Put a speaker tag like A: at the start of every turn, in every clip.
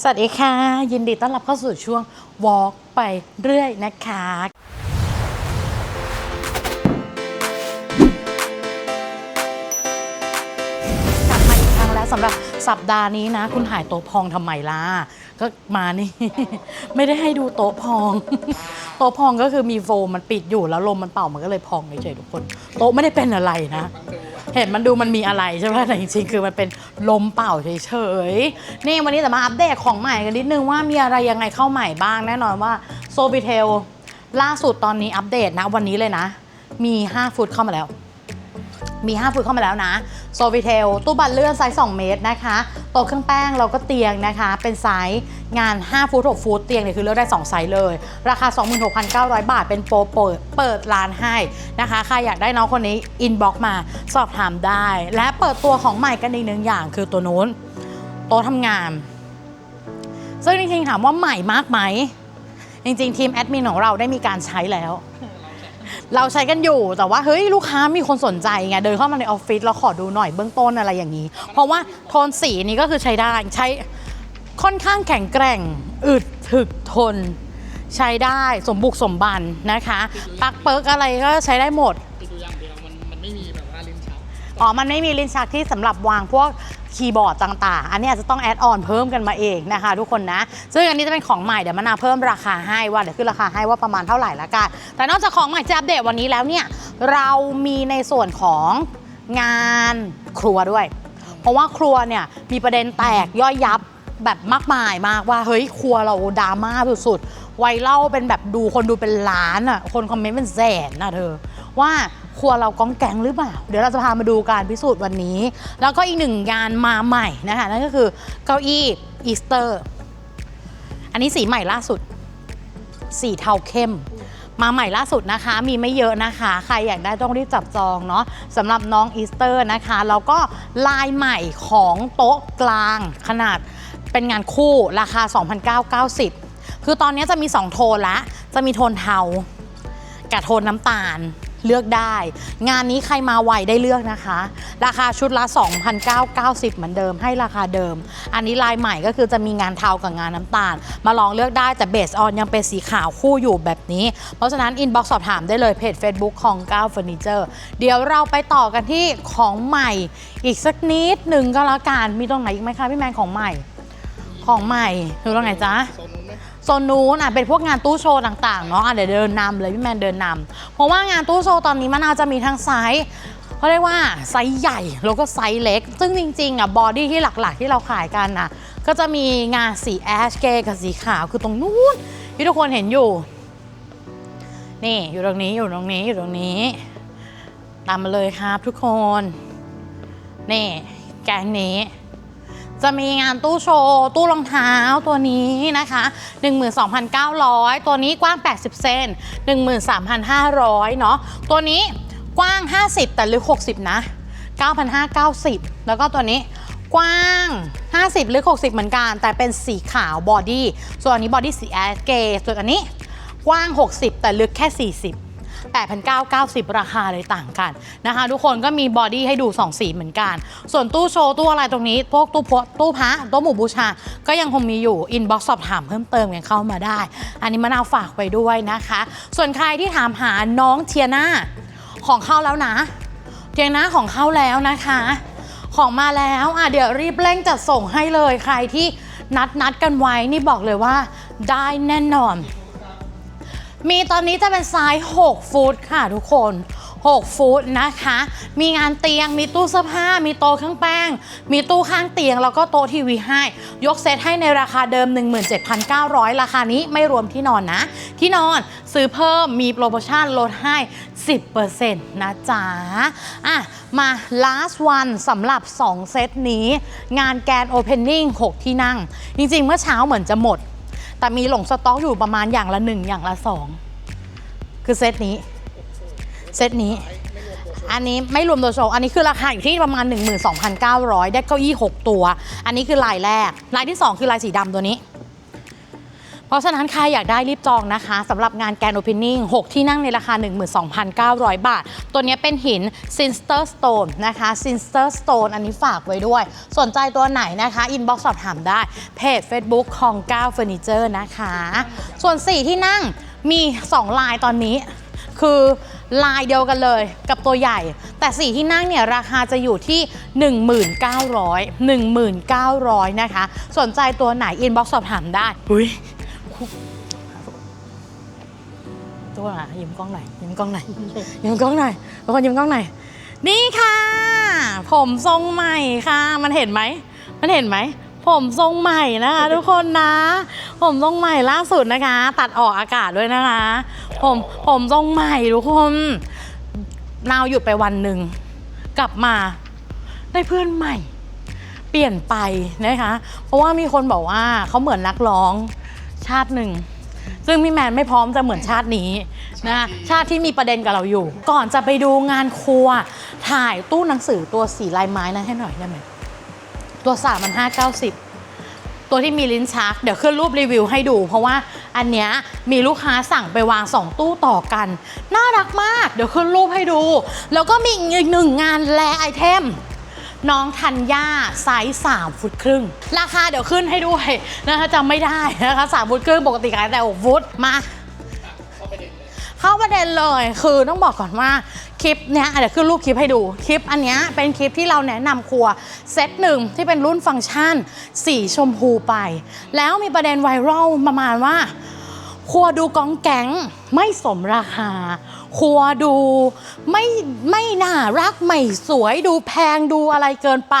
A: สวัสดีค่ะ ยินดีต้อนรับเข้าสู่ช่วง Walk ไปเรื่อยนะคะกลับมาอีกครั้งแล้วสำหรับสัปดาห์นี้นะ คุณหายโต๊ะพองทำไมล่ะ ก็มานี่ ไม่ได้ให้ดูโต๊ะพอง ต๊ะพองก็คือมีโฟมมันปิดอยู่แล้วลมมันเป่ามันก็เลยพองเฉยๆทุกคน โต๊ะไม่ได้เป็นอะไรนะ เห็นมันดูมันมีอะไรใช่ไหมแต่จริงๆคือมันเป็นลมเป่าเฉยๆนี่วันนี้จะมาอัปเดตของใหม่กันนิดนึงว่ามีอะไรยังไงเข้าใหม่บ้างแน่นอนว่าโซบิเทลล่าสุดตอนนี้อัปเดตนะวันนี้เลยนะ มี 5 ฟุตเข้ามาแล้ว มี 5 ฟุตเข้ามาแล้วนะโซฟิเทลตู้บันเลื่อนไซส์ 2 เมตรนะคะโต๊ะเครื่องแป้งเราก็เตียงนะคะ เป็นไซส์งาน 5 ฟุต 6 ฟุต เตียงเนี่ยคือเลือกได้ 2 ไซส์เลย ราคา 26,900 บาท เป็นโปรเปิดเปิดร้านให้นะคะ ใครอยากได้น้องคนนี้อินบ็อกมาสอบถามได้ และเปิดตัวของใหม่กันอีกหนึ่งอย่างคือตัวนู้นโต๊ะทำงาน ซึ่งจริงๆถามว่าใหม่มากไหมจริงๆ ทีมแอดมินของเราได้มีการใช้แล้ว เราใช้กันอยู่แต่ว่าเฮ้ยลูกค้ามีคนสนใจไงเดินเข้ามาในออฟฟิศแล้วขอดูหน่อยเบื้องต้นอะไรอย่างนี้ เพราะว่าโทนสีนี้ก็คือใช้ได้ใช้ค่อนข้างแข็งแกร่งอึดถึกทน ใช้ได้สมบุกสมบันนะคะปลักเปิกอะไรก็ใช้ได้หมด
B: คือดูอย่างเดียวมันมันไม่มีแบบว่าลิ้นชัก
A: อ๋อ มันไม่มีลิ้นชักที่สำหรับวางพวก คีย์บอร์ดต่างๆ อันนี้อาจจะต้องแอดออนเพิ่มกันมาเองนะคะ ทุกคนนะ ซึ่งอันนี้จะเป็นของใหม่เดี๋ยวมานาเพิ่มราคาให้ว่าเดี๋ยวขึ้นราคาให้ว่าประมาณเท่าไหร่ละกัน แต่นอกจากของใหม่จะอัปเดตวันนี้แล้วเนี่ยเรามีในส่วนของงานครัวด้วย เพราะว่าครัวเนี่ยมีประเด็นแตกย่อยยับแบบมากมายมากว่าเฮ้ยครัวเราดราม่าสุดๆไวเล่าเป็นแบบดูคนดูเป็นล้านอะคนคอมเมนต์เป็นแสนนะเธอว่า ครัวเราก้องแกงหรือเปล่า เดี๋ยวเราจะพามาดูการพิสูจน์วันนี้ แล้วก็อีกหนึ่งงานมาใหม่นะคะนั่นก็คือเก้าอี้อีสเตอร์ อันนี้สีใหม่ล่าสุด สีเทาเข้ม มาใหม่ล่าสุดนะคะ มีไม่เยอะนะคะ ใครอยากได้ต้องรีบจับจองเนาะสำหรับน้องอีสเตอร์นะคะ แล้วก็ลายใหม่ของโต๊ะกลางขนาดเป็นงานคู่ราคา 2,990 คือตอนนี้จะมี 2 โทนละ จะมีโทนเทา กับโทนน้ำตาล เลือกได้ งานนี้ใครมาไวได้เลือกนะคะ ราคาชุดละ 2,990 เหมือนเดิมให้ราคาเดิม อันนี้ลายใหม่ก็คือจะมีงานเทากับงานน้ำตาล มาลองเลือกได้แต่เบสออนยังเป็นสีขาวคู่อยู่แบบนี้ เพราะฉะนั้นอินบ็อกซ์สอบถามได้เลยเพจ Facebook ของก้าวเฟอร์นิเจอร์เดี๋ยวเราไปต่อกันที่ของใหม่อีกสักนิดหนึ่งก็แล้วกันมีตรงไหนอีกไหมคะพี่แมนของใหม่ ของใหม่คือตรงไหนจ๊ะ
B: โซนนู้น
A: อะเป็นพวกงานตู้โชว์ต่างๆเนาะอะเดี๋ยวเดินนำเลยพี่แมนเดินนำเพราะว่างานตู้โชว์ตอนนี้มะนาวจะมีทั้งไซส์เขาเรียกว่าไซส์ใหญ่แล้วก็ไซส์เล็ก ซึ่งจริงๆอะบอดี้ที่หลักๆ ที่เราขายกันอะก็จะมีงานสีแอชเกกับสีขาวคือตรงนู้นที่ทุกคนเห็นอยู่ นี่อยู่ตรงนี้อยู่ตรงนี้อยู่ตรงนี้ ตามมาเลยครับทุกคน นี่แกงนี้ จะมีงานตู้โชว์ตู้รองเท้าตัวนี้นะคะ 12,900 ตัวนี้กว้าง 80 เซน13,500 เนาะตัวนี้กว้าง 50 แต่ลึก 60 นะ 9,590 แล้วก็ตัวนี้กว้าง 50ลึก60 เหมือนกัน แต่เป็นสีขาวบอดี้ ส่วนอันนี้บอดี้สีแอสเกส่วนอันนี้กว้าง 60 แต่ลึกแค่ 40 8,990 ราคาเลยต่างกันนะคะ ทุกคนก็มีบอดี้ให้ดู 2 สีเหมือนกัน ส่วนตู้โชว์ ตู้อะไรตรงนี้ พวกตู้พระตู้พระตู้หมู่บูชา ก็ยังคงมีอยู่อินบ็อกซ์สอบถามเพิ่มเติมกันเข้ามาได้ อันนี้มะนาวฝากไปด้วยนะคะ ส่วนใครที่ถามหาน้องเทียนาของเข้าแล้วนะ เทียนาของเข้าแล้วนะคะ ของมาแล้วอะเดี๋ยวรีบเร่งจัดส่งให้เลยใครที่นัดนัดกันไว้นี่บอกเลยว่าได้แน่นอน มีตอนนี้จะเป็นไซส์6ฟุตค่ะทุกคน 6 ฟุตนะคะ มีงานเตียง มีตู้เสื้อผ้า มีโต๊ะเครื่องแป้ง มีตู้ข้างเตียง แล้วก็โต๊ะทีวีให้ ยกเซตให้ในราคาเดิม 17,900 ราคานี้ไม่รวมที่นอนนะ ที่นอนซื้อเพิ่มมีโปรโมชั่นลดให้ 10%นะจ๊ะ อะ มา last one สำหรับ 2 เซตนี้ งานแกน opening 6 ที่นั่ง จริงๆ เมื่อเช้าเหมือนจะหมด แต่มีหลงสต็อกอยู่ประมาณอย่างละหนึ่งอย่างละสองคือเซตนี้ เซตนี้ อันนี้ไม่รวมตัวโชว์อันนี้คือราคาอยู่ที่ประมาณ 12,900 ได้เก้าอี้ 6 ตัว อันนี้คือลายแรก ลายที่ 2 คือลายสีดำตัวนี้ พราะฉะนั้นใครอยากได้รีบจองนะคะสำหรับงานแกนโอเพนนิ่ง6ที่นั่งในราคา 12,900 บาท ตัวนี้เป็นหิน s i n s t e r Stone นนะคะ s i n s t e r Stone อันนี้ฝากไว้ด้วย สนใจตัวไหนนะคะอินบ็อกซ์สอบถามได้ เพจ Facebook ของ9 Furniture นะคะ ส่วน 4 ที่นั่งมี 2 ลายตอนนี้คือลายเดียวกันเลยกับตัวใหญ่ แต่สีที่นั่งเนี่ยราคาจะอยู่ที่ 1900 1900 นะคะ สนใจตัวไหนอินบ็อกซ์สอบถามได้ อุ้ยตัวไหนยิ้มกล้องไหนอยยิ้มกล้องไหนอยยิ้มกล้องไหนอยทุกคนยิ้มกล้องไหนอยนี่ค่ะ ผมทรงใหม่ค่ะ มันเห็นไหมมันเห็นไหมผมทรงใหม่นะคะทุกคนนะ ผมทรงใหม่ล่าสุดนะคะ ตัดออกอากาศด้วยนะคะ ผมผมทรงใหม่ทุกคนนาวหยุดไปวันหนึ่งกลับมาได้เพื่อนใหม่ เปลี่ยนไปนะคะ เพราะว่ามีคนบอกว่าเขาเหมือนนักร้อง ชาติหนึ่ง ซึ่งพี่แมนไม่พร้อมจะเหมือนชาตินี้นะชาติที่มีประเด็นกับเราอยู่ ก่อนจะไปดูงานครัว ถ่ายตู้หนังสือตัวสีลายไม้นั้นให้หน่อยได้ไหมตัวสามมันห้าเก้าสิบตัวที่มีลิ้นชัก เดี๋ยวขึ้นรูปรีวิวให้ดู เพราะว่าอันเนี้ยมีลูกค้าสั่งไปวางสองตู้ต่อกัน น่ารักมาก เดี๋ยวขึ้นรูปให้ดู แล้วก็มีอีกหนึ่งงานแลไอเทม น้องทันย่าไซส์3ฟุตครึ่ง ราคาเดี๋ยวขึ้นให้ด้วยนะคะจำไม่ได้นะคะ3ฟุตครึ่งปกติขายแต่ 6 ฟุตมาเข้าประเด็นเลยคือต้องบอกก่อนว่าคลิปเนี้ยเดี๋ยวขึ้นรูปคลิปให้ดู คลิปอันเนี้ยเป็นคลิปที่เราแนะนำครัวเซตหนึ่งที่เป็นรุ่นฟังก์ชันสีชมพูไป แล้วมีประเด็นไวรัลประมาณว่า ครัวดูกองแก๊งไม่สมราคา ครัวดูไม่ไม่น่ารักไม่สวยดูแพงดูอะไรเกินไป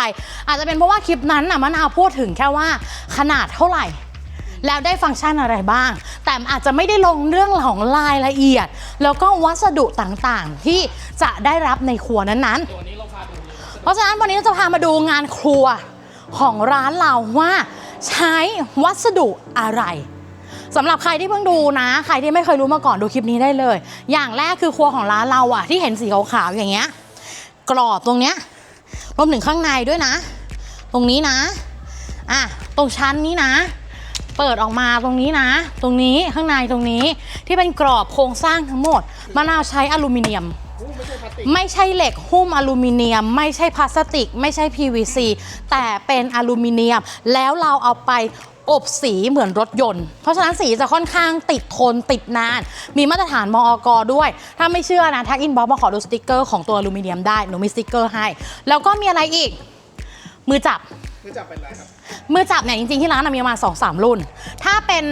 A: อาจจะเป็นเพราะว่าคลิปนั้นน่ะมะนาวพูดถึงแค่ว่าขนาดเท่าไหร่ แล้วได้ฟังก์ชันอะไรบ้าง แต่อาจจะไม่ได้ลงเรื่องของรายละเอียด แล้วก็วัสดุต่างๆที่จะได้รับในครัวนั้นๆ
B: นเพาดู
A: เพราะฉะนั้นวันนี้เราจะพามาดูงานครัวของร้านเราว่าใช้วัสดุอะไร สำหรับใครที่เพิ่งดูนะ ใครที่ไม่เคยรู้มาก่อนดูคลิปนี้ได้เลย อย่างแรกคือครัวของร้านเราอะที่เห็นสีขาวๆอย่างเงี้ยกรอบตรงเนี้ยรวมถึงข้างในด้วยนะ ตรงนี้นะอะตรงชั้นนี้นะ เปิดออกมาตรงนี้นะ ตรงนี้ข้างในตรงนี้ที่เป็นกรอบโครงสร้างทั้งหมดมะนาวใช้อลูมิเนียม
B: ไม่ใช่พลาสติก
A: ไม่ใช่เหล็กหุ้มอลูมิเนียม ไม่ใช่พลาสติก ไม่ใช่ PVC แต่เป็นอลูมิเนียม แล้วเราเอาไป อบสีเหมือนรถยนต์ เพราะฉะนั้นสีจะค่อนข้างติดทนติดนาน มีมาตรฐานมอกด้วย ถ้าไม่เชื่อนะทักอินบ็อกมาขอดูสติกเกอร์ของตัวอลูมิเนียมได้ หนูมีสติกเกอร์ให้ แล้วก็มีอะไรอีก มือจับ
B: คือจับเป็นไรครับ
A: มือจับเนี่ยจริงๆที่ร้านนะมีประมาณสองสามรุ่น ถ้าเป็น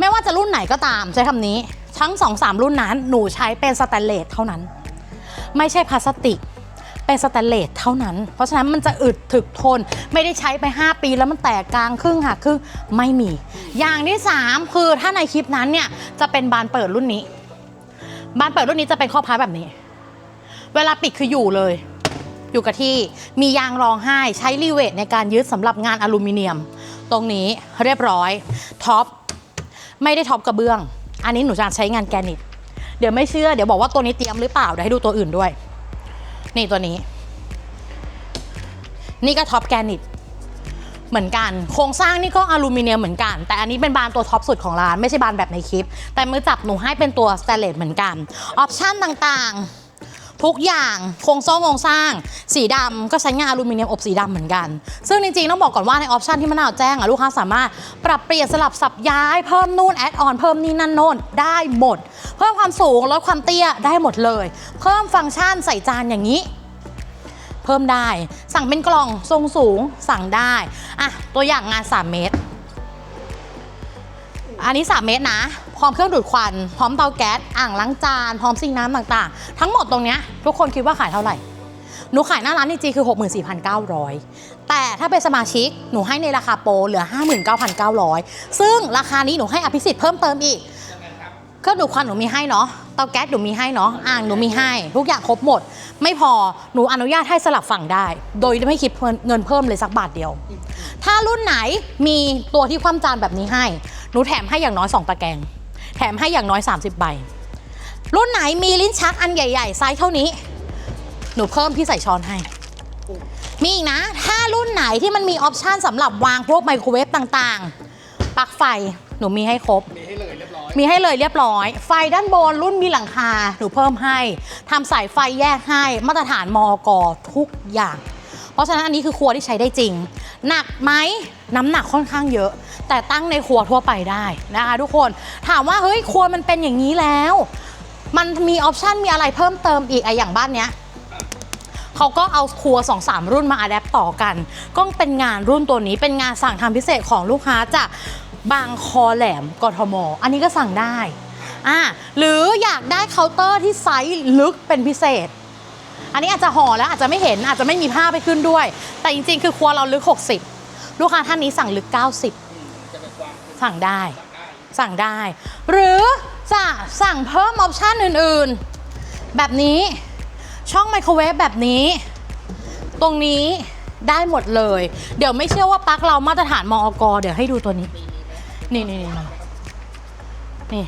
A: ไม่ว่าจะรุ่นไหนก็ตามใช้คำนี้ ทั้งสองสามรุ่นนั้นหนูใช้เป็นสแตนเลสเท่านั้น ไม่ใช่พลาสติก เป็นสแตนเลสเท่านั้น เพราะฉะนั้นมันจะอึดถึกทน ไม่ได้ใช้ไป 5 ปีแล้วมันแตกกลางครึ่งหักครึ่งไม่มี อย่างที่ 3 คือถ้าในคลิปนั้นเนี่ยจะเป็นบานเปิดรุ่นนี้ บานเปิดรุ่นนี้จะเป็นข้อพับแบบนี้ เวลาปิดคืออยู่เลย อยู่กับที่มียางรองให้ใช้รีเวทในการยึดสำหรับงานอลูมิเนียม ตรงนี้เรียบร้อยท็อปไม่ได้ท็อปกระเบื้อง อันนี้หนูจะใช้งานแกรนิตเดี๋ยวไม่เชื่อเดี๋ยวบอกว่าตัวนี้เตรียมหรือเปล่าเดี๋ยวให้ดูตัวอื่นด้วย นี่ตัวนี้ นี่ก็ท็อปแกรนิตเหมือนกัน โครงสร้างนี่ก็อลูมิเนียมเหมือนกัน แต่อันนี้เป็นบานตัวท็อปสุดของร้าน ไม่ใช่บานแบบในคลิป แต่มือจับหนูให้เป็นตัวสแตนเลสเหมือนกัน ออปชั่นต่างๆ ทุกอย่างโครงสร้างโครงสร้าง สีดำก็ใช้งานอลูมิเนียมอบสีดำเหมือนกัน ซึ่งจริงๆต้องบอกก่อนว่าในออปชั่นที่มะนาวแจ้งอะลูกค้าสามารถปรับเปลี่ยนสลับสับย้ายเพิ่มนู่นแอดออนเพิ่มนี่นั่นโน่นได้หมด เพิ่มความสูงลดความเตี้ยได้หมดเลย เพิ่มฟังก์ชันใส่จานอย่างนี้ เพิ่มได้ สั่งเป็นกล่องทรงสูงสั่งได้อะตัวอย่างงาน 3 เมตร อันนี้ 3 เมตรนะ พร้อมเครื่องดูดควัน พร้อมเตาแก๊ส อ่างล้างจาน พร้อมซิงน้ำต่างๆ ทั้งหมดตรงเนี้ยทุกคนคิดว่าขายเท่าไหร่ หนูขายหน้าร้านจริงๆคือ 64,900 แต่ถ้าเป็นสมาชิกหนูให้ในราคาโปรเหลือ 59,900 ซึ่งราคานี้หนูให้อภิสิทธิ์เพิ่มเติมอีกเครื่องดูดควันหนูมีให้เนาะ เตาแก๊สหนูมีให้เนาะ อ่างหนูมีให้ ทุกอย่างครบหมด ไม่พอ หนูอนุญาตให้สลับฝั่งได้ โดยไม่คิดเงินเพิ่มเลยสักบาทเดียว ถ้ารุ่นไหนมีตัวที่คว่ำจานแบบนี้ให้ หนูแถมให้อย่างน้อย 2 ตะแกรง แถมให้อย่างน้อย 30 ใบ รุ่นไหนมีลิ้นชักอันใหญ่ ๆ ไซส์เท่านี้ หนูเพิ่มที่ใส่ช้อนให้ มีอีกนะ ถ้ารุ่นไหนที่มันมีออปชันสำหรับวางพวกไมโครเวฟต่างๆปลั๊กไฟหนูมีให้ครบ
B: มี
A: มีให้เลยเรียบร้อย ไฟด้านบนรุ่นมีหลังคา หนูเพิ่มให้ทำสายไฟแยกให้มาตรฐานมอกทุกอย่าง เพราะฉะนั้นอันนี้คือครัวที่ใช้ได้จริง หนักไหมน้ำหนักค่อนข้างเยอะ แต่ตั้งในครัวทั่วไปได้นะคะทุกคนถามว่าเฮ้ยครัวมันเป็นอย่างนี้แล้ว มันมีออปชันมีอะไรเพิ่มเติมอีกไออย่างบ้านเนี้ยเขาก็เอาครัว 2 3 รุ่นมาอัดแอปต่อกัน ก็เป็นงานรุ่นตัวนี้เป็นงานสั่งทำพิเศษของลูกค้าจากบางคอแหลมกทม อันนี้ก็สั่งได้อ่าหรืออยากได้เคาน์เตอร์ที่ไซส์ลึกเป็นพิเศษ อันนี้อาจจะห่อแล้วอาจจะไม่เห็นอาจจะไม่มีผ้าไปขึ้นด้วย แต่จริงๆ คือครัวเราลึก 60 ลูกค้าท่านนี้สั่งลึก 90 สั่งได้ สั่งได้ หรือจะสั่งเพิ่มออปชันอื่นๆ แบบนี้ช่องไมโครเวฟแบบนี้ ตรงนี้ได้หมดเลย เดี๋ยวไม่เชื่อว่าปลั๊กเรามาตรฐานมอกเดี๋ยวให้ดูตัวนี้ นี่นี่นี่นี่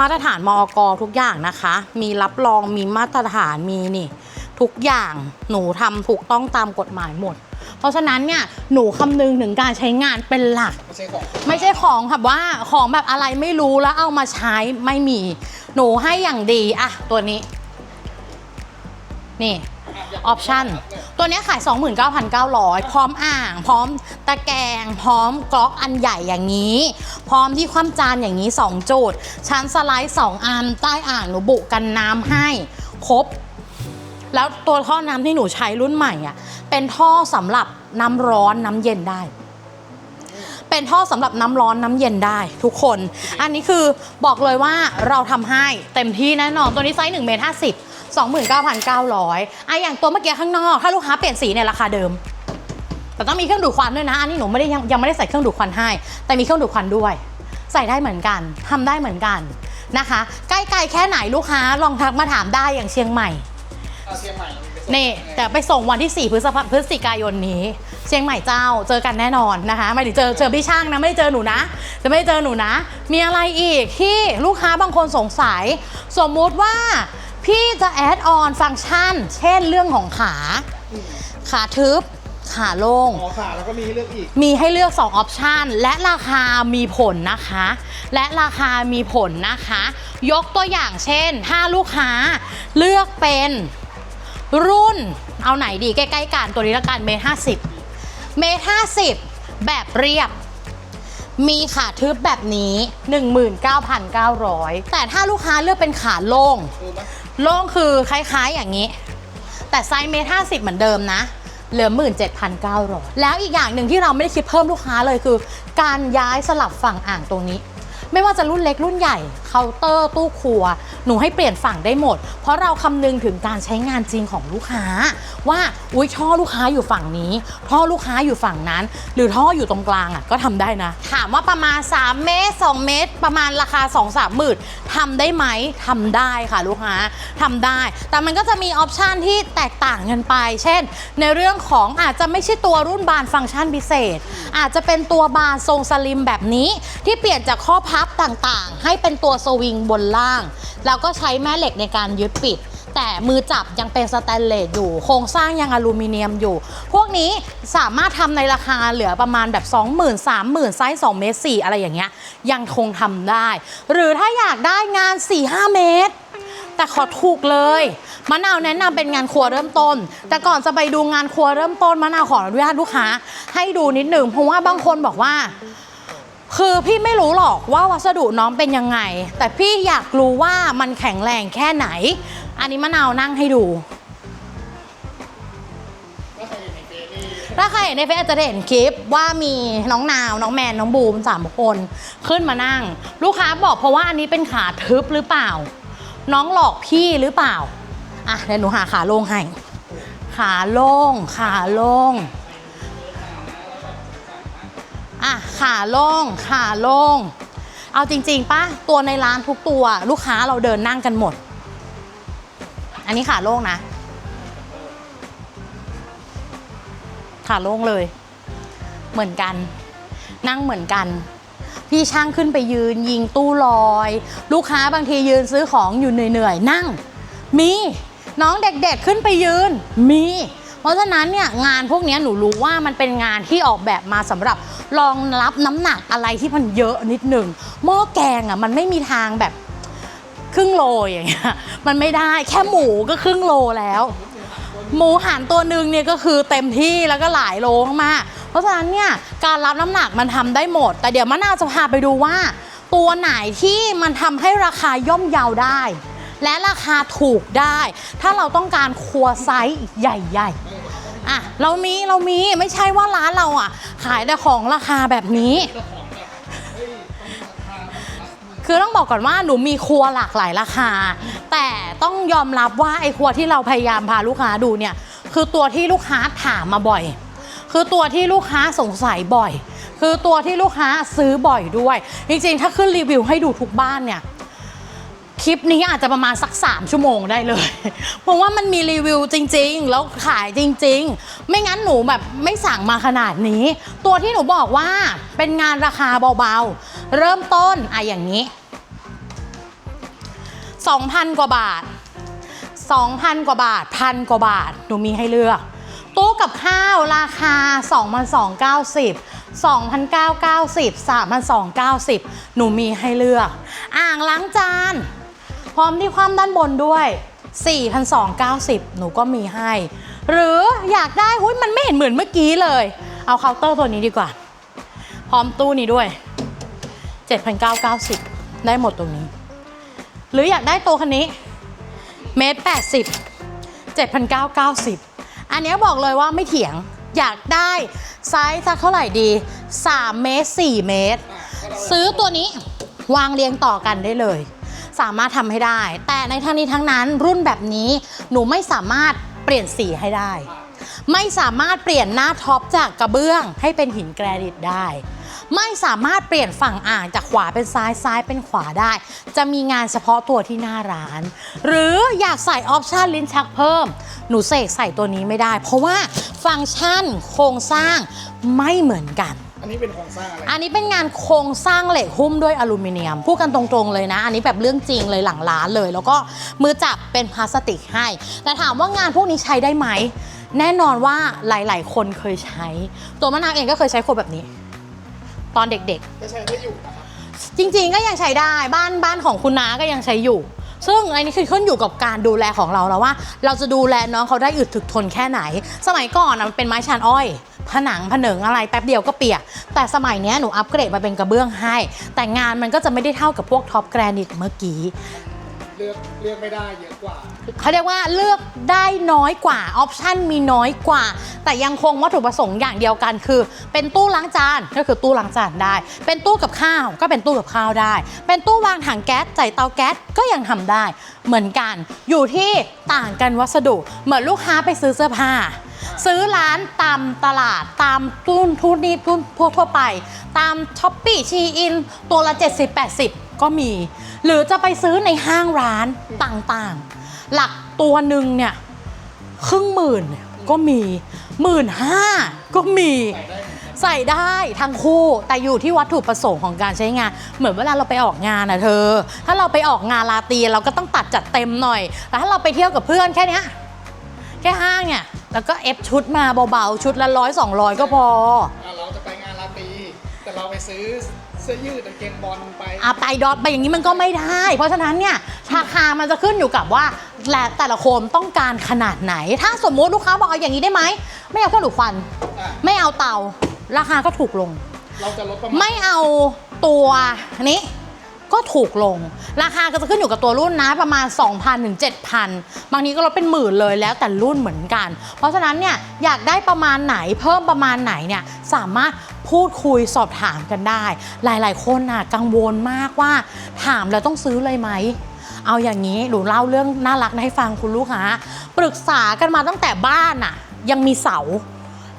A: มาตรฐานมอกทุกอย่างนะคะ มีรับรองมีมาตรฐานมีนี่ ทุกอย่างหนูทำถูกต้องตามกฎหมายหมด เพราะฉะนั้นเนี่ยหนูคำนึงถึงการใช้งานเป็นหลัก
B: ไม่ใช่ของ
A: ไม่ใช่ของแบบว่าของแบบอะไรไม่รู้แล้วเอามาใช้ไม่มี หนูให้อย่างดีอะตัวนี้ นี่ ออปชั่นตัวนี้ขาย 29,900 พร้อมอ่าง พร้อมตะแกรงพร้อมกล็อกอันใหญ่อย่างนี้ พร้อมที่คว่ำจานอย่างนี้ 2 จุด ชั้นสไลด์ 2 อัน ใต้อ่างหนูบุกันน้ำให้ ครบ แล้วตัวท่อน้ำที่หนูใช้รุ่นใหม่อะเป็นท่อสำหรับน้ำร้อนน้ำเย็นได้ เป็นท่อสำหรับน้ำร้อนน้ำเย็นได้ทุกคน อันนี้คือบอกเลยว่าเราทำให้เต็มที่แน่นอนตัวนี้ไซส์1เมตร50 29,900อะอย่างตัวเมื่อกี้ข้างนอก ถ้าลูกค้าเปลี่ยนสีในยราคาเดิม แต่ต้องมีเครื่องดูดควันด้วยนะ อันนี้หนูไม่ได้ยังยังไม่ได้ใส่เครื่องดูดควันให้ แต่มีเครื่องดูดควันด้วย ใส่ได้เหมือนกันทำได้เหมือนกันนะคะ ใกล้ๆแค่ไหนลูกค้าลองทักมาถามได้อย่างเชียงใหม่
B: เอาเชียงใหม่เรามีไปส่ง
A: นี่แต่ไปส่งวันที่ 4 พฤษภาพฤศจิกายนนี้ เชียงใหม่เจ้าเจอกันแน่นอนนะคะ ไม่ได้เจอเจอพี่ช่างนะไม่ได้เจอหนูนะ จะไม่ได้เจอหนูนะ มีอะไรอีกที่ลูกค้าบางคนสงสัย สมมุติว่า พี่จะแอดออนฟังก์ชัน เช่นเรื่องของขา ขาทึบ ขาโล่ง
B: หอขาแล้วก็มีให้เลือกอีก
A: มีให้เลือก2ออปชันและราคามีผลนะคะ และราคามีผลนะคะ ยกตัวอย่างเช่น ถ้าลูกค้าเลือกเป็นรุ่น เอาไหนดีใกล้ๆกันตัวนี้ละกันเมตรห้าสิบเมตรห้าสิบแบบเรียบมีขาทึบแบบนี้ 19,900 แต่ถ้าลูกค้าเลือกเป็นขาโล่ง
B: ดูไหม
A: โล่งคือคล้ายๆอย่างนี้ แต่ไซส์เมตรห้าสิบเหมือนเดิมนะ เหลือ 17,900 แล้วอีกอย่างหนึ่งที่เราไม่ได้คิดเพิ่มลูกค้าเลยคือ การย้ายสลับฝั่งอ่างตรงนี้ ไม่ว่าจะรุ่นเล็กรุ่นใหญ่เคาน์เตอร์ตู้ครัว หนูให้เปลี่ยนฝั่งได้หมด เพราะเราคำนึงถึงการใช้งานจริงของลูกค้า ว่าอุ้ยท่อลูกค้าอยู่ฝั่งนี้ท่อลูกค้าอยู่ฝั่งนั้น หรือท่ออยู่ตรงกลางอะก็ทำได้นะ ถามว่าประมาณ 3 เมตร 2 เมตร ประมาณราคา 2 3หมื่นทำได้ไหมทำได้ค่ะลูกค้าทำได้ แต่มันก็จะมีออปชันที่แตกต่างกันไป เช่น ในเรื่องของอาจจะไม่ใช่ตัวรุ่นบานฟังก์ชันพิเศษ อาจจะเป็นตัวบานทรงสลิมแบบนี้ที่เปลี่ยนจากข้อพับับต่างๆ ให้เป็นตัวสวิงบนล่าง แล้วก็ใช้แม่เหล็กในการยึดปิด แต่มือจับยังเป็นสแตนเลสอยู่ โครงสร้างยังอลูมิเนียมอยู่ พวกนี้สามารถทำในราคาเหลือประมาณแบบ 20,000 30,000ไซส์2เมตร4อะไรอย่างเงี้ยยังคงทำได้ หรือถ้าอยากได้งาน 4-5 เมตรแต่ขอถูกเลยมะนาวแนะนำเป็นงานครัวเริ่มต้น แต่ก่อนจะไปดูงานครัวเริ่มต้นมะนาวขออนุญาตลูกค้าให้ดูนิดหนึ่งเพราะว่าบางคนบอกว่า คือพี่ไม่รู้หรอกว่าวัสดุน้องเป็นยังไง แต่พี่อยากรู้ว่ามันแข็งแรงแค่ไหน อันนี้มะนาวนั่งให้ดู
B: ก็เคยเห็นในเฟซนี่
A: ถ้าใครเห็นในเฟซอาจจะได้เห็นคลิปว่ามีน้องนาว น้องแมน น้องบูมสามคน ขึ้นมานั่ง ลูกค้าบอกเพราะว่าอันนี้เป็นขาทึบหรือเปล่า น้องหลอกพี่หรือเปล่า อะเดี๋ยวหนูหาขาโล่งให้ ขาโล่ง ขาโล่ง อะขาโล่งขาโล่งเอาจริงๆป่ะตัวในร้านทุกตัวลูกค้าเราเดินนั่งกันหมด อันนี้ขาโล่งนะ ขาโล่งเลย เหมือนกัน นั่งเหมือนกันพี่ช่างขึ้นไปยืนยิงตู้ลอย ลูกค้าบางทียืนซื้อของอยู่เหนื่อยๆ นั่ง มีน้องเด็กๆขึ้นไปยืน มี เพราะฉะนั้นเนี่ยงานพวกนี้หนูรู้ว่ามันเป็นงานที่ออกแบบมาสำหรับ รองรับน้ำหนักอะไรที่มันเยอะนิดหนึ่งหม้อแกงอะมันไม่มีทางแบบครึ่งโลอย่างเงี้ยมันไม่ได้แค่หมูก็ครึ่งโลแล้ว หมูหันตัวหนึ่งเนี่ยก็คือเต็มที่แล้วก็หลายโลมากๆเพราะฉะนั้นเนี่ยการรับน้ำหนักมันทำได้หมด แต่เดี๋ยวมะนาวจะพาไปดูว่า ตัวไหนที่มันทำให้ราคาย่อมเยาวได้ และราคาถูกได้ ถ้าเราต้องการครัวไซส์ใหญ่ ๆ อะเรามีเรามีไม่ใช่ว่าร้านเราอะ ขายแต่ของราคาแบบนี้ คือต้องบอกก่อนว่าหนูมีครัวหลากหลายราคา แต่ต้องยอมรับว่าไอ้ครัวที่เราพยายามพาลูกค้าดูเนี่ย คือตัวที่ลูกค้าถามมาบ่อย คือตัวที่ลูกค้าสงสัยบ่อย คือตัวที่ลูกค้าซื้อบ่อยด้วย จริงๆ ถ้าขึ้นรีวิวให้ดูทุกบ้านเนี่ย คลิปนี้อาจจะประมาณสัก 3 ชั่วโมงได้เลย เพราะว่ามันมีรีวิวจริง ๆ แล้วขายจริง ๆ ไม่งั้นหนูแบบไม่สั่งมาขนาดนี้ ตัวที่หนูบอกว่าเป็นงานราคาเบาๆ เริ่มต้นอะอย่างนี้ 2,000 กว่าบาท 2,000 กว่าบาทพันกว่าบาท หนูมีให้เลือกตู้กับข้าวราคา 2,290 2,990 3,290 หนูมีให้เลือก อ่างล้างจาน พร้อมที่ความด้านบนด้วย 4,290 หนูก็มีให้ หรืออยากได้หุ้ยมันไม่เห็นเหมือนเมื่อกี้เลย เอาเคาน์เตอร์ตัวนี้ดีกว่า พร้อมตู้นี้ด้วย 7,990 ได้หมดตรงนี้ หรืออยากได้ตัวคันนี้เมตรแปดสิบเจ็ดพันเก้าเก้าสิบอันนี้บอกเลยว่าไม่เถียงอยากได้ไซส์สักเท่าไหร่ดี3เมตร4เมตร ซื้อตัวนี้วางเรียงต่อกันได้เลย สามารถทำให้ได้ แต่ในทั้งนี้ทั้งนั้นรุ่นแบบนี้หนูไม่สามารถเปลี่ยนสีให้ได้ ไม่สามารถเปลี่ยนหน้าท็อปจากกระเบื้องให้เป็นหินแกรนิตได้ ไม่สามารถเปลี่ยนฝั่งอ่างจากขวาเป็นซ้ายซ้ายเป็นขวาได้ จะมีงานเฉพาะตัวที่หน้าร้าน หรืออยากใส่ออปชันลิ้นชักเพิ่ม หนูเสกใส่ตัวนี้ไม่ได้ เพราะว่าฟังก์ชันโครงสร้างไม่เหมือนกัน
B: อันนี้เป็นโครงสร้างอะไร
A: อันนี้เป็นงานโครงสร้างเหล็กหุ้มด้วยอลูมิเนียม พูดกันตรงๆเลยนะ อันนี้แบบเรื่องจริงเลยหลังร้านเลย แล้วก็มือจับเป็นพลาสติกให้ แต่ถามว่างานพวกนี้ใช้ได้ไหม แน่นอนว่าหลายๆ คนเคยใช้ ตัวมะนาวเองก็เคยใช้โคแบบนี้ ตอนเด็ก
B: จะใช้ได้อยู่นะครับ
A: ๆ จริง ๆ ก็ยังใช้ได้ บ้านบ้านของคุณน้าก็ยังใช้อยู่ ซึ่งอันนี้คือขึ้นอยู่กับการดูแลของเราแล้วว่า เราจะดูแลน้องเขาได้อึดถึกทนแค่ไหน สมัยก่อนนะมันเป็นไม้ชานอ้อยผนังผนึงอะไรแป๊บเดียวก็เปียก แต่สมัยนี้หนูอัปเกรดมาเป็นกระเบื้องให้ แต่งานมันก็จะไม่ได้เท่ากับพวกท็อปแกรนิตเมื่อกี้
B: ลือกเลือกไม่ได้เยอะกว่า
A: เขาเรียกว่าเลือกได้น้อยกว่าออปชันมีน้อยกว่า แต่ยังคงวัตถุประสงค์อย่างเดียวกันคือ เป็นตู้ล้างจานก็คือตู้ล้างจานได้ เป็นตู้กับข้าวก็เป็นตู้กับข้าวได้ เป็นตู้วางถังแก๊สใส่เตาแก๊สก็ยังทำได้ เหมือนกันอยู่ที่ต่างกันวัสดุ เหมือนลูกค้าไปซื้อเสื้อผ้า ซื้อร้านตามตลาดตามตุ้นทุนนี้ตุ้นทั่วทั่วไป ตามช้อปปี้ชีอินตัวละ 70-80 ก็มี หรือจะไปซื้อในห้างร้านต่างๆ หลักตัวหนึ่งเนี่ยครึ่งหมื่นก็มีหมื่นห้าก็มี
B: ใส่ได้
A: ทั้งคู่แต่อยู่ที่วัตถุประสงค์ของการใช้งาน เหมือนเวลาเราไปออกงานนะเธอ ถ้าเราไปออกงานลาตรีเราก็ต้องตัดจัดเต็มหน่อย แต่ถ้าเราไปเที่ยวกับเพื่อนแค่เนี้ยแค่ห้างเนี่ยแล้วก็เอฟชุดมาเบาๆ ชุดละร้อยสองร้อยก็พอ
B: เราจะไปงานลาตรีแต่เราไปซื้อ เสื้อยืดกางเกงบอลไป
A: อะไปดอทไปอย่างนี้มันก็ไม่ได้ เพราะฉะนั้นเนี่ยราคามันจะขึ้นอยู่กับว่าและแต่ละคนต้องการขนาดไหน ถ้าสมมุติลูกค้าบอกเอาอย่างนี้ได้ไหม ไม่เอาเครื่องดูดควัน
B: อะ
A: ไม่เอาเตา ราคาก็ถูกลง
B: เราจะลดประมาณ
A: ไม่เอาตัวนี้ ก็ถูกลง ราคาก็จะขึ้นอยู่กับตัวรุ่นนะประมาณ 2,000ถึง7,000 บางทีก็ลดเป็นหมื่นเลยแล้วแต่รุ่นเหมือนกัน เพราะฉะนั้นเนี่ยอยากได้ประมาณไหนเพิ่มประมาณไหนเนี่ยสามารถพูดคุยสอบถามกันได้ หลาย ๆ คนน่ะกังวลมากว่าถามแล้วต้องซื้อเลยไหมเอาอย่างนี้หนูเล่าเรื่องน่ารักให้ฟังคุณลูกค้าปรึกษากันมาตั้งแต่บ้านน่ะ ยังมีเสา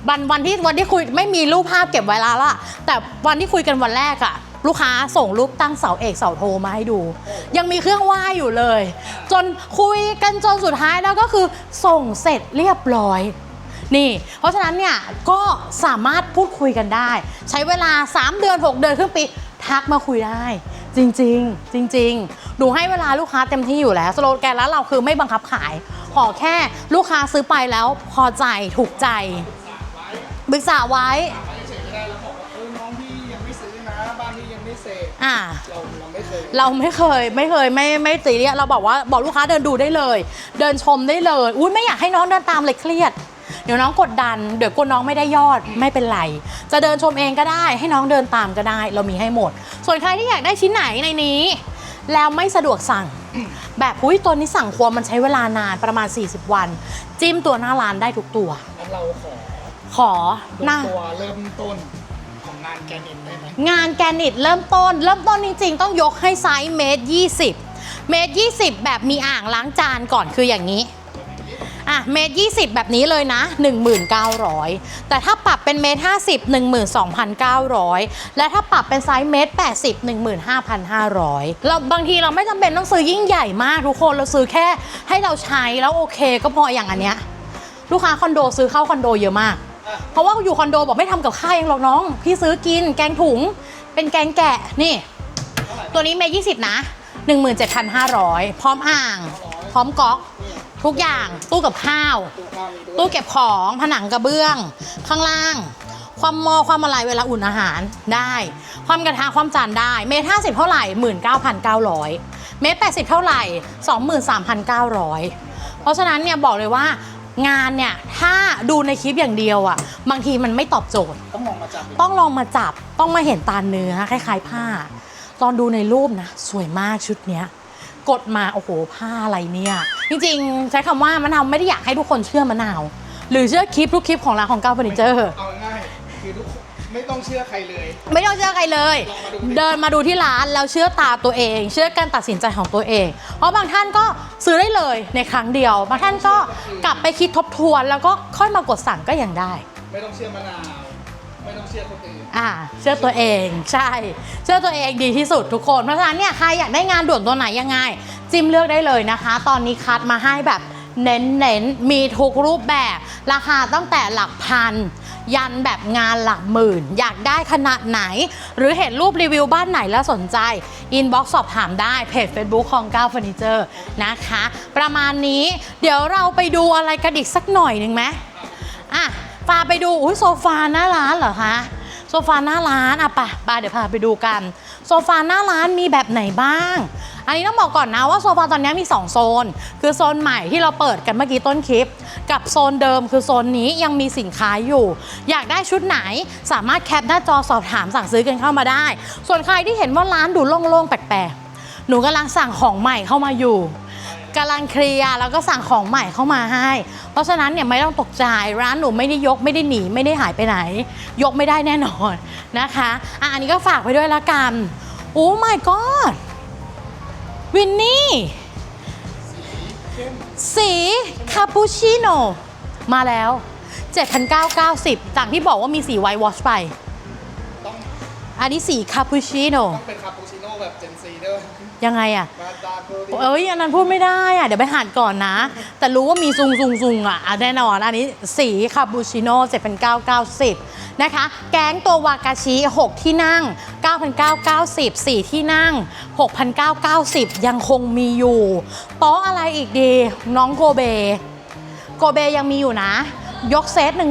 A: วันวันที่วันที่คุยไม่มีรูปภาพเก็บไว้แล้วล่ะแต่วันที่คุยกันวันแรกอะ ลูกค้าส่งรูปตั้งเสาเอกเสาโทมาให้ดู ยังมีเครื่องไหว้อยู่เลย จนคุยกันจนสุดท้ายแล้วก็คือส่งเสร็จเรียบร้อยนี่ เพราะฉะนั้นเนี่ยก็สามารถพูดคุยกันได้ ใช้เวลา 3 เดือน 6 เดือนครึ่งปีทักมาคุยได้ จริงๆ จริงๆหนูให้เวลาลูกค้าเต็มที่อยู่แล้ว สโลแกนแล้วเราคือไม่บังคับขาย ขอแค่ลูกค้าซื้อไปแล้วพอใจถูกใจปรึกษาไว้
B: อ่า เราไม่เคย
A: เราไม่เคยไม่เคยไม่ไม่ตีเรียสเราบอกว่าบอกลูกค้าเดินดูได้เลย เดินชมได้เลยอุ้ยไม่อยากให้น้องเดินตามเลยเครียด เดี๋ยวน้องกดดัน เดี๋ยวกลัวน้องไม่ได้ยอดไม่เป็นไร จะเดินชมเองก็ได้ให้น้องเดินตามก็ได้ เรามีให้หมด ส่วนใครที่อยากได้ชิ้นไหนในนี้ แล้วไม่สะดวกสั่ง แบบอุ้ยตัวนี้สั่งครัวมันใช้เวลานานประมาณ 40 วัน จิ้มตัวหน้าร้านได้ทุกตัว
B: งั้นเราขอ
A: ขอหน้า
B: ตัวเริ่มต้น งานแกนินได้ไหม
A: งานแกรนิตเริ่มต้น เริ่มต้นจริง ๆ ต้องยกให้ไซส์เมตรยี่สิบเมตรยี่สิบแบบมีอ่างล้างจานก่อนคืออย่างนี้อะเมตรยี่สิบแบบนี้เลยนะ 1,900 แต่ถ้าปรับเป็นเมตรห้าสิบ12,900และถ้าปรับเป็นไซส์เมตร80 15,500เราบางทีเราไม่จำเป็นต้องซื้อยิ่งใหญ่มากทุกคนเราซื้อแค่ให้เราใช้แล้วโอเคก็พออย่างอันเนี้ยลูกค้าคอนโดซื้อเข้าคอนโดเยอะมาก เพราะว่าอยู่คอนโดบอกไม่ทำกับข้าวเองหรอกน้อง พี่ซื้อกินแกงถุง เป็นแกงแกะนี่ ตัวนี้เมย์ยี่สิบนะ17,500พร้อมอ่าง พร้อมก๊อก ทุกอย่างตู้กับข้าว
B: ตู้
A: เก็บของผนังกระเบื้อง ข้างล่าง ความมอความอะไรเวลาอุ่นอาหารได้ ความกระทะความจานได้ เมตรห้าสิบเท่าไหร่19,900เมตรแปดสิบเท่าไหร่23,900เพราะฉะนั้นเนี่ยบอกเลยว่า งานเนี่ยถ้าดูในคลิปอย่างเดียวอะ่ะบางทีมันไม่ตอบโจทย์
B: ต้องลองมาจับ
A: ต้องลองมาจับต้องมาเห็นตาเนื้อคล้ายๆผ้า ตอนดูในรูปนะ สวยมากชุดเนี้ยกดมาโอ้โหผ้าอะไรเนี่ยจริงๆ ใช้คำว่ามะนาวไม่ได้อยากให้ทุกคนเชื่อมะนาว หรือเชื่อคลิปทุกคลิปของร้านของก้าวเฟอร์นิเจอร์
B: เอาง่ายๆคือทุกคน ไม่ต้องเชื่อใครเลย
A: ไม่ต้องเชื่อใครเลย
B: ลองมาดูดิ
A: เดินมาดูที่ร้านแล้วเชื่อตาตัวเอง เชื่อการตัดสินใจของตัวเอง เพราะบางท่านก็ซื้อได้เลยในครั้งเดียว บางท่านก็กลับไปคิดทบทวน แล้วก็ค่อยมากดสั่งก็ยังได้
B: ไม่ต้องเชื่อมะนาว ไม่ต้องเชื่อคนอื่น
A: อ่าเชื่อตัวเองใช่ เชื่อตัวเองดีที่สุดทุกคนเพราะฉะนั้นเนี่ยใครอยากได้งานด่วนตัวไหนยังไง จิ้มเลือกได้เลยนะคะ ตอนนี้คัดมาให้แบบเน้นๆมีทุกรูปแบบ ราคาตั้งแต่หลักพัน ยันแบบงานหลักหมื่น อยากได้ขนาดไหน หรือเห็นรูปรีวิวบ้านไหนแล้วสนใจ อินบ็อกซ์สอบถามได้เพจ Facebook ของก้าวเฟอร์นิเจอร์นะคะ ประมาณนี้เดี๋ยวเราไปดูอะไรกันอีกสักหน่อยหนึ่งไหมอะพาไปดูอุ้ยโซฟาหน้าร้านเหรอคะโซฟาหน้าร้านอะปะปาเดี๋ยวพาไปดูกัน โซฟาหน้าร้านมีแบบไหนบ้าง อันนี้ต้องบอกก่อนนะว่าโซฟาตอนนี้มี 2 โซน คือโซนใหม่ที่เราเปิดกันเมื่อกี้ต้นคลิป กับโซนเดิมคือโซนนี้ยังมีสินค้าอยู่ อยากได้ชุดไหนสามารถแคปหน้าจอสอบถามสั่งซื้อกันเข้ามาได้ ส่วนใครที่เห็นว่าร้านดูโล่งๆแปลกๆหนูกำลังสั่งของใหม่เข้ามาอยู่ กำลังเคลียร์แล้วก็สั่งของใหม่เข้ามาให้ เพราะฉะนั้นเนี่ยไม่ต้องตกใจร้านหนูไม่ได้ยกไม่ได้หนีไม่ได้หายไปไหน ยกไม่ได้แน่นอนนะคะอะอันนี้ก็ฝากไว้ด้วยละกันโอ้ my god วินนี่
B: เข้ม
A: สีคาปูชิโนมาแล้ว 7,990จากที่บอกว่ามีสีไวท์วอชไป
B: ต้อง
A: อันนี้สีคาปูชิโน
B: ต้องเป็นคาปูชิโน่แบบเจนซีด้ว ยั
A: งไงอะเอ้ยอันนั้นพูดไม่ได้อะเดี๋ยวไปหัดก่อนนะ แต่รู้ว่ามีซุงซุงซุงอะอะแน่นอนอันนี้สีคาบูชิโน่7,990นะคะ แก๊งตัววากาชิ 6 ที่นั่ง 9,990 4 ที่นั่ง 6,990 ยังคงมีอยู่โต๊ะอะไรอีกดี น้องโกเบ โกเบยังมีอยู่นะ ยกเซต 15,900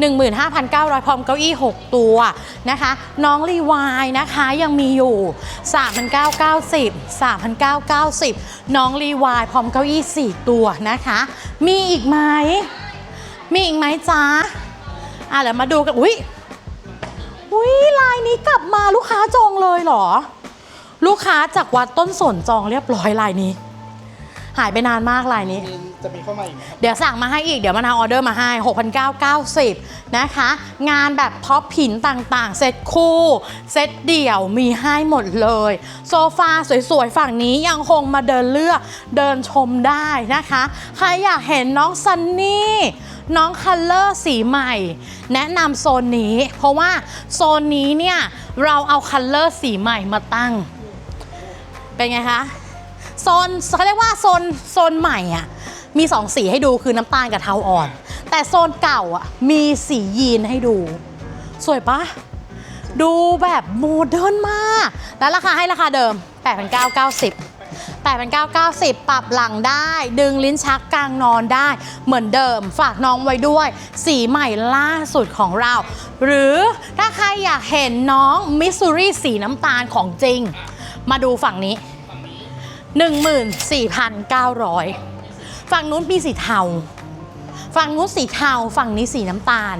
A: 15,900 พร้อมเก้าอี้ 6 ตัวนะคะ น้องรีวายนะคะยังมีอยู่ 3,990 3,990 น้องรีวายพร้อมเก้าอี้ 4 ตัวนะคะ มีอีกไหม มีอีกไหมจ๊ะ อะเดี๋ยวมาดูกัน อุ๊ยอุ๊ยลายนี้กลับมาลูกค้าจองเลยเหรอ ลูกค้าจากวัดต้นสนจองเรียบร้อยลายนี้ หายไปนานมากลายนี้
B: มีจะมีเข้ามาอีกไหมครับ
A: เดี๋ยวสั่งมาให้อีก เดี๋ยวมานาวออเดอร์มาให้ 6,990 นะคะ งานแบบท็อปผินต่างๆ เซตคู่ เซตเดี่ยวมีให้หมดเลย โซฟาสวยๆ ฝั่งนี้ยังคงมาเดินเลือกเดินชมได้นะคะ ใครอยากเห็นน้องซันนี่น้องคัลเลอร์สีใหม่ แนะนำโซนนี้ เพราะว่าโซนนี้เนี่ย เราเอาคัลเลอร์สีใหม่มาตั้ง เป็นไงคะ โซนเขาเรียกว่าโซนโซนใหม่อะมีสองสีให้ดูคือน้ำตาลกับเทาอ่อน แต่โซนเก่าอะมีสียีนให้ดู สวยปะดูแบบโมเดิร์นมาก แล้วราคาให้ราคาเดิม 8,990 8,990 ปรับหลังได้ ดึงลิ้นชักกลางนอนได้ เหมือนเดิม ฝากน้องไว้ด้วย สีใหม่ล่าสุดของเรา หรือถ้าใครอยากเห็นน้องมิสซูรี่สีน้ำตาลของจริง มาดูฝั่งนี้
B: ฝั่งนี้
A: 14,900 ฝั่งนู้นมีสีเทา ฝั่งนู้นสีเทา ฝั่งนี้สีน้ำตาล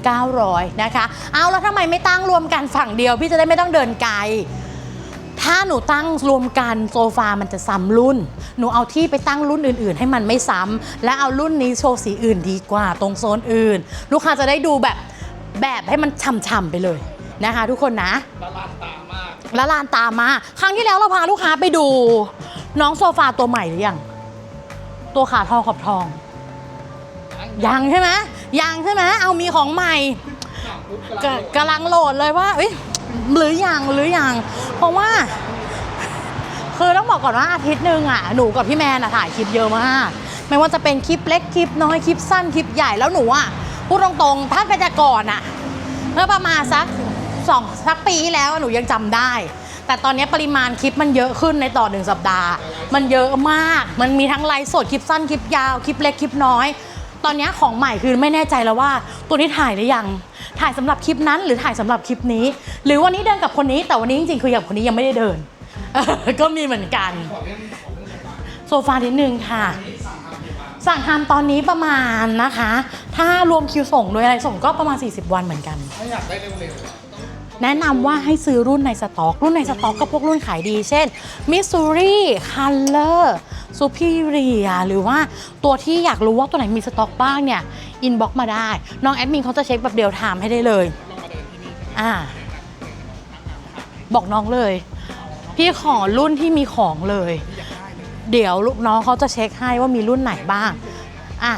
A: 14,900 นะคะ เอาแล้วทำไมไม่ตั้งรวมกันฝั่งเดียว พี่จะได้ไม่ต้องเดินไกล ถ้าหนูตั้งรวมกันโซฟามันจะซ้ำรุ่น หนูเอาที่ไปตั้งรุ่นอื่น ๆ ให้มันไม่ซ้ำ และเอารุ่นนี้โชว์สีอื่นดีกว่าตรงโซนอื่น ลูกค้าจะได้ดูแบบแบบให้มันฉ่ำๆไปเลย นะคะ ทุกคนนะ
B: ละลานตามาก
A: แล้วลานตามมาครั้งที่แล้วเราพาลูกค้าไปดู น้องโซฟาตัวใหม่หรือยังตัวขาทองขอบทอง ยังใช่ไหมยังใช่ไหมเอามีของใหม่
B: อะปุ๊บ
A: กกำลังโหลดเลยว่าเอ้ยหรือยังหรือยังเพราะว่าคือต้องบอกก่อนว่าอาทิตย์หนึ่งอะหนูกับพี่แมนอะถ่ายคลิปเยอะมาก ไม่ว่าจะเป็นคลิปเล็กคลิปน้อยคลิปสั้นคลิปใหญ่แล้วหนูอะพูดตรงๆถ้าเป็นแต่ก่อนอะเมื่อประมาณสัก สองสักปีที่แล้วหนูยังจำได้ แต่ตอนนี้ปริมาณคลิปมันเยอะขึ้นในต่อหนึ่งสัปดาห์ มันเยอะมาก มันมีทั้งไลฟ์สดคลิปสั้นคลิปยาวคลิปเล็กคลิปน้อย ตอนนี้ของใหม่คือไม่แน่ใจแล้วว่า ตัวนี้ถ่ายหรือยัง ถ่ายสำหรับคลิปนั้น หรือถ่ายสำหรับคลิปนี้ หรือวันนี้เดินกับคนนี้ แต่วันนี้จริงๆคืออย่างคนนี้ยังไม่ได้เดินก็มีเหมือนกันโซฟานิดนึงค่ะ
B: สั่งทำ
A: ตอนนี้ประมาณนะคะ ถ้ารวมคิวส่งโดยอะไรส่งก็ประมาณ 40 วันเหมือนกัน
B: ถ้าอยากได้เร็วๆ
A: แนะนำว่าให้ซื้อรุ่นในสต็อก รุ่นในสต็อกก็พวกรุ่นขายดี เช่น Missouri Color Superior หรือว่าตัวที่อยากรู้ว่าตัวไหนมีสต็อกบ้างเนี่ยอินบ็อกมาได้ น้องแอดมินเขาจะเช็คแบบเดียวไทม์ให้ได้เลย
B: อ่า
A: บอกน้องเลย พี่ขอรุ่นที่มีของเลย
B: เดี๋
A: ยวลูกน้องเขาจะเช็คให้ว่ามีรุ่นไหนบ้างอะ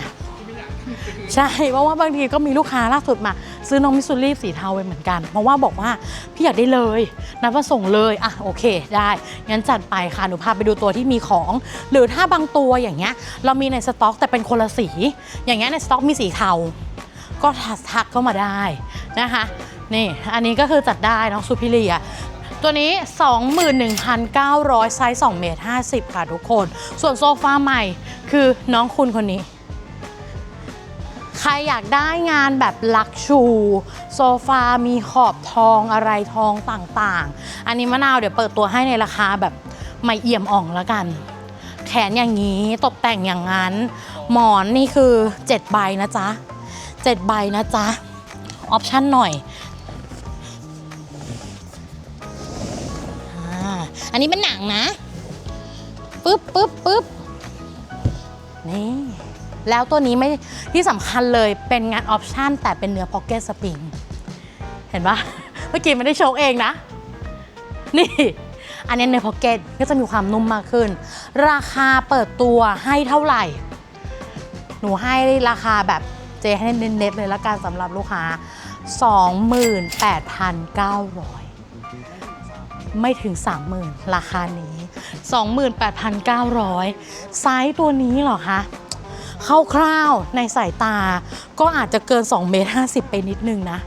A: ใช่เพราะว่าบางทีก็มีลูกค้าล่าสุดมา ซื้อน้องมิสซูรี่สีเทาไปเหมือนกัน เพราะว่าบอกว่าพี่อยากได้เลยนัดมาส่งเลยอะโอเคได้งั้นจัดไปค่ะหนูพาไปดูตัวที่มีของ หรือถ้าบางตัวอย่างเงี้ยเรามีในสต็อกแต่เป็นคนละสี อย่างเงี้ยในสต็อกมีสีเทาก็ทักเข้ามาได้นะคะนี่อันนี้ก็คือจัดได้น้องซูพิเลียตัวนี้ 21,900 ไซส์2เมตร50 ค่ะทุกคน ส่วนโซฟาใหม่คือน้องคุณคนนี้ ใครอยากได้งานแบบลักชูโซฟา มีขอบทองอะไรทองต่างๆ อันนี้มะนาวเดี๋ยวเปิดตัวให้ในราคาแบบไม่เอี่ยมอ่องแล้วกัน แขนอย่างนี้ตกแต่งอย่างนั้น หมอนนี่คือ7ใบนะจ๊ะ7ใบนะจ๊ะ ออปชั่นหน่อยอาอันนี้เป็นหนังนะปึ๊บปึ๊บปึ๊บนี่ แล้วตัวนี้ไม่ที่สำคัญเลยเป็นงานออปชั่นแต่เป็นเนื้อพ็อกเก็ตสปริงเห็นปะเมื่อกี้ไม่ได้โชว์เองนะ นี่อันนี้เนื้อพ็อกเก็ตก็จะมีความนุ่มมากขึ้น ราคาเปิดตัวให้เท่าไหร่ หนูให้ราคาแบบเจให้เน็ตๆเลยละกันสำหรับลูกค้า 28,900 ไม่ถึง 30,000 ราคานี้ 28,900 ไซส์ตัวนี้เหรอคะ คร่าวๆในสายตา ก็อาจจะเกิน2เมตร50 ไปนิดนึงนะ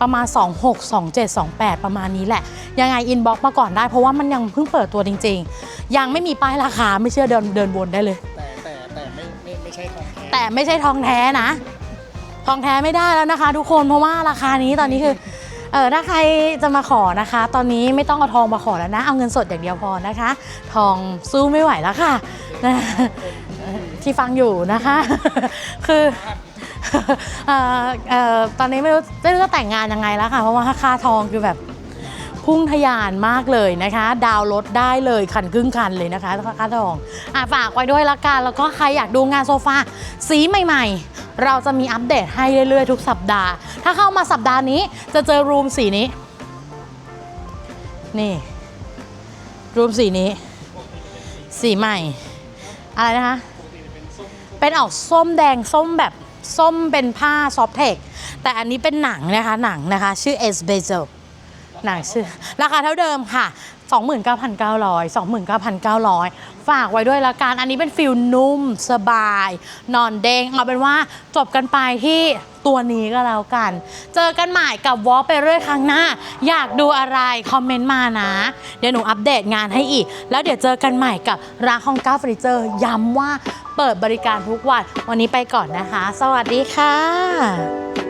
A: ประมาณ 26 27 28 ประมาณนี้แหละ ยังไงอินบ็อกมาก่อนได้เพราะว่ามันยังเพิ่งเปิดตัวจริง ๆ ยังไม่มีป้ายราคาไม่เชื่อเดินเดินวนได้เลย
B: แต่แต่แต่ไม่ไม่ไม่ใช่ของแท้
A: แต่ไม่ใช่ทองแท้นะ ทองแท้ไม่ได้แล้วนะคะ ทุกคนเพราะว่าราคานี้ตอนนี้คือเออถ้าใครจะมาขอนะคะ ตอนนี้ไม่ต้องเอาทองมาขอแล้วนะ เอาเงินสดอย่างเดียวพอนะคะ ทองสู้ไม่ไหวแล้วค่ะนะ ที่ฟังอยู่นะคะ คือตอนนี้ไม่รู้ไม่รู้จะแต่งงานยังไงแล้วค่ะ เพราะว่าค่าทองคือแบบพุ่งทะยานมากเลยนะคะ ดาวรถได้เลยคันครึ่งคันเลยนะคะค่าทองอะฝากไว้ด้วยละกันแล้วก็ใครอยากดูงานโซฟาสีใหม่ๆ เราจะมีอัปเดตให้เรื่อยๆ ทุกสัปดาห์ ถ้าเข้ามาสัปดาห์นี้จะเจอรูมสีนี้ นี่ รูมสีนี้ สีใหม่ อะไรนะคะ เป็นออกส้มแดงส้มแบบส้มเป็นผ้าซอฟเทคแต่อันนี้เป็นหนังนะคะหนังนะคะ ชื่อ S b e z e l หนังชื่อ ราคาเท่าเดิมค่ะ 29,900 29,900 ฝากไว้ด้วยละกัน อันนี้เป็นฟิลนุ่มสบาย นอนเด้งเอาเป็นว่าจบกันไปที่ ตัวนี้ก็แล้วกัน เจอกันใหม่กับวอลไปเรื่อยครั้งหน้า อยากดูอะไรคอมเมนต์มานะ เดี๋ยวหนูอัปเดตงานให้อีก แล้วเดี๋ยวเจอกันใหม่กับร้านของก้าเฟอร์นิเจอร์ย้ำว่าเปิดบริการทุกวัน วันนี้ไปก่อนนะคะ สวัสดีค่ะ